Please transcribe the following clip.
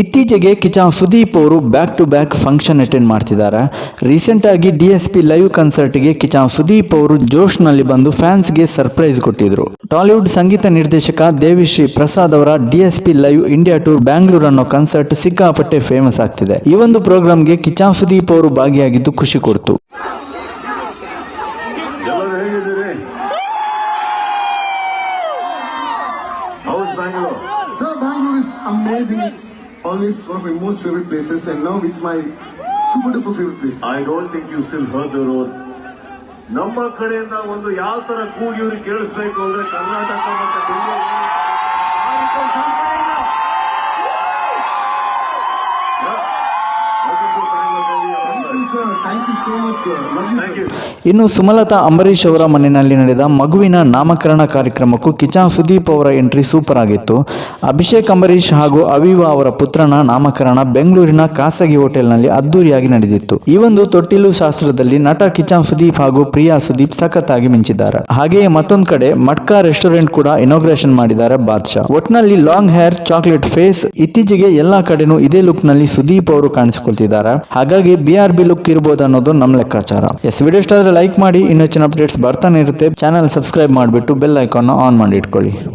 ಇತ್ತೀಚೆಗೆ ಕಿಚಾನ್ ಸುದೀಪ್ ಅವರು back to back function attend ಮಾಡ್ತಿದ್ದಾರೆ. ರೀಸೆಂಟ್ ಆಗಿ ಡಿ ಎಸ್ ಪಿ ಲೈವ್ ಕನ್ಸರ್ಟ್ಗೆ ಕಿಚಾನ್ ಸುದೀಪ್ ಅವರು ಜೋಶ್ನಲ್ಲಿ ಬಂದು ಫ್ಯಾನ್ಸ್ಗೆ ಸರ್ಪ್ರೈಸ್ ಕೊಟ್ಟಿದ್ರು. ಟಾಲಿವುಡ್ ಸಂಗೀತ ನಿರ್ದೇಶಕ ದೇವಿಶ್ರೀ ಪ್ರಸಾದ್ ಅವರ D S P live India tour Bangalore ಅನ್ನೋ ಕನ್ಸರ್ಟ್ ಸಿಕ್ಕಾಪಟ್ಟೆ ಫೇಮಸ್ ಆಗ್ತಿದೆ. ಈ ಒಂದು ಪ್ರೋಗ್ರಾಮ್ಗೆ ಕಿಚಾನ್ ಸುದೀಪ್ ಅವರು ಭಾಗಿಯಾಗಿದ್ದು ಖುಷಿ ಕೊಡ್ತು. Sir, Bangalore is amazing. It's always one of my most favorite places, and now it's my super duper favorite place. I don't think you still heard the road ನಮ್ಮ ಕಡೆಯಿಂದ ಒಂದು ಯಾವ ತರ ಕೂಗಿ ಇವ್ರಿಗೆ ಕೇಳಿಸ್ಬೇಕು ಅಂದ್ರೆ ಕರ್ನಾಟಕ ಮತ್ತೆ ಬೆಂಗಳೂರು ಆ ರೀತಿ ಒಂದು ಸಂಪರ್ಕ ಇಲ್ಲ. Yeah. Welcome to Bangalore, Thank ಇನ್ನು ಸುಮಲತಾ ಅಂಬರೀಶ್ ಅವರ ಮನೆಯಲ್ಲಿ ನಡೆದ ಮಗುವಿನ ನಾಮಕರಣ ಕಾರ್ಯಕ್ರಮಕ್ಕೂ ಕಿಚಾ ಸುದೀಪ್ ಅವರ ಎಂಟ್ರಿ ಸೂಪರ್ ಆಗಿತ್ತು. ಅಭಿಷೇಕ್ ಅಂಬರೀಶ್ ಹಾಗೂ ಅವಿವಾ ಅವರ ಪುತ್ರನ ನಾಮಕರಣ ಬೆಂಗಳೂರಿನ ಖಾಸಗಿ ಹೋಟೆಲ್ನಲ್ಲಿ ಅದ್ದೂರಿಯಾಗಿ ನಡೆದಿತ್ತು. ಈ ಒಂದು ತೊಟ್ಟಿಲು ಶಾಸ್ತ್ರದಲ್ಲಿ ನಟ ಕಿಚಾ ಸುದೀಪ್ ಹಾಗೂ ಪ್ರಿಯಾ ಸುದೀಪ್ ಸಖತ್ತಾಗಿ ಮಿಂಚಿದ್ದಾರೆ. ಹಾಗೆಯೇ ಮತ್ತೊಂದು ಕಡೆ ಮಟ್ಕಾ ರೆಸ್ಟೋರೆಂಟ್ ಕೂಡ ಇನಾಗ್ರೇಷನ್ ಮಾಡಿದ್ದಾರೆ ಬಾದ್ಶಾ. ಒಟ್ನಲ್ಲಿ ಲಾಂಗ್ ಹೇರ್, ಚಾಕ್ಲೇಟ್ ಫೇಸ್ ಇತ್ತೀಚೆಗೆ ಎಲ್ಲಾ ಕಡೆನೂ ಇದೇ ಲುಕ್ನಲ್ಲಿ ಸುದೀಪ್ ಅವರು ಕಾಣಿಸಿಕೊಳ್ತಿದ್ದಾರೆ. ಹಾಗಾಗಿ ಬಿ ಆರ್ ಇರಬಹುದು ಅನ್ನೋದು ನಮ್ಮ ಲೆಕ್ಕಾಚಾರ. ಎಸ್ ವಿಡಿಯೋ ಇಷ್ಟ ಆದ್ರೆ ಲೈಕ್ ಮಾಡಿ, ಇನ್ನೂ ಹೆಚ್ಚಿನ ಅಪ್ಡೇಟ್ಸ್ ಬರ್ತಾನೆ ಇರುತ್ತೆ. ಚಾನಲ್ ಸಬ್ಸ್ಕ್ರೈಬ್ ಮಾಡಿಬಿಟ್ಟು ಬೆಲ್ ಐಕಾನ್ ಆನ್ ಮಾಡಿ ಇಟ್ಕೊಳ್ಳಿ.